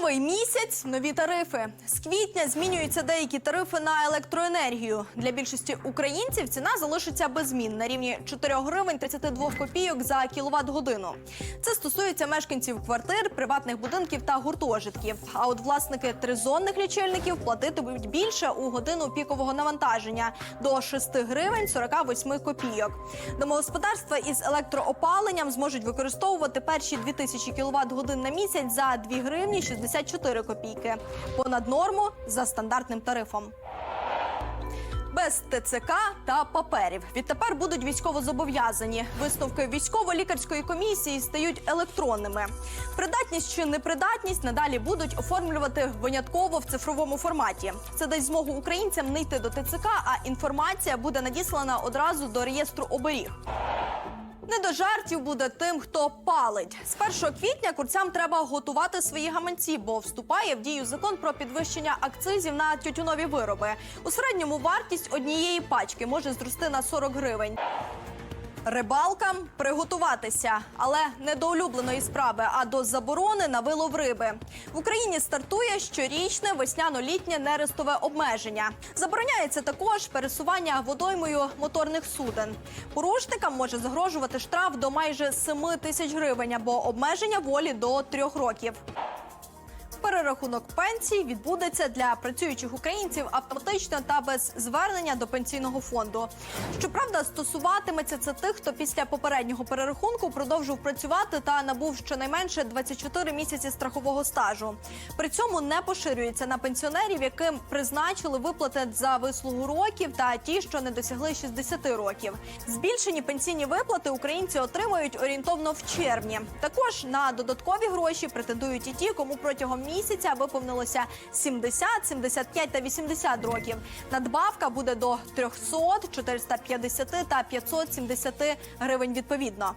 Новий місяць, нові тарифи. З квітня змінюються деякі тарифи на електроенергію. Для більшості українців ціна залишиться без змін на рівні 4 гривень 32 копійок за кіловат годину. Це стосується мешканців квартир, приватних будинків та гуртожитків. А от власники тризонних лічильників платитимуть більше у годину пікового навантаження до 6 гривень 48 копійок. Домогосподарства із електроопаленням зможуть використовувати перші 2000 кВт годин на місяць за 2 гривні 64 копійки. Понад норму за стандартним тарифом. Без ТЦК та паперів відтепер будуть військовозобов'язані. Висновки військово-лікарської комісії стають електронними. Придатність чи непридатність надалі будуть оформлювати винятково в цифровому форматі. Це дасть змогу українцям не йти до ТЦК, а інформація буде надіслана одразу до реєстру оберіг. Не до жартів буде тим, хто палить. З 1 квітня курцям треба готувати свої гаманці, бо вступає в дію закон про підвищення акцизів на тютюнові вироби. У середньому вартість однієї пачки може зрости на 40 гривень. Рибалкам приготуватися, але не до улюбленої справи, а до заборони на вилов риби. В Україні стартує щорічне весняно-літнє нерестове обмеження. Забороняється також пересування водоймою моторних суден. Порушникам може загрожувати штраф до майже 7 тисяч гривень або обмеження волі до трьох років. Перерахунок пенсій відбудеться для працюючих українців автоматично та без звернення до пенсійного фонду. Щоправда, стосуватиметься це тих, хто після попереднього перерахунку продовжив працювати та набув щонайменше 24 місяці страхового стажу. При цьому не поширюється на пенсіонерів, яким призначили виплати за вислугу років та ті, що не досягли 60 років. Збільшені пенсійні виплати українці отримають орієнтовно в червні. Також на додаткові гроші претендують і ті, кому протягом місяця виповнилося 70, 75 та 80 років. Надбавка буде до 300, 450 та 570 гривень відповідно.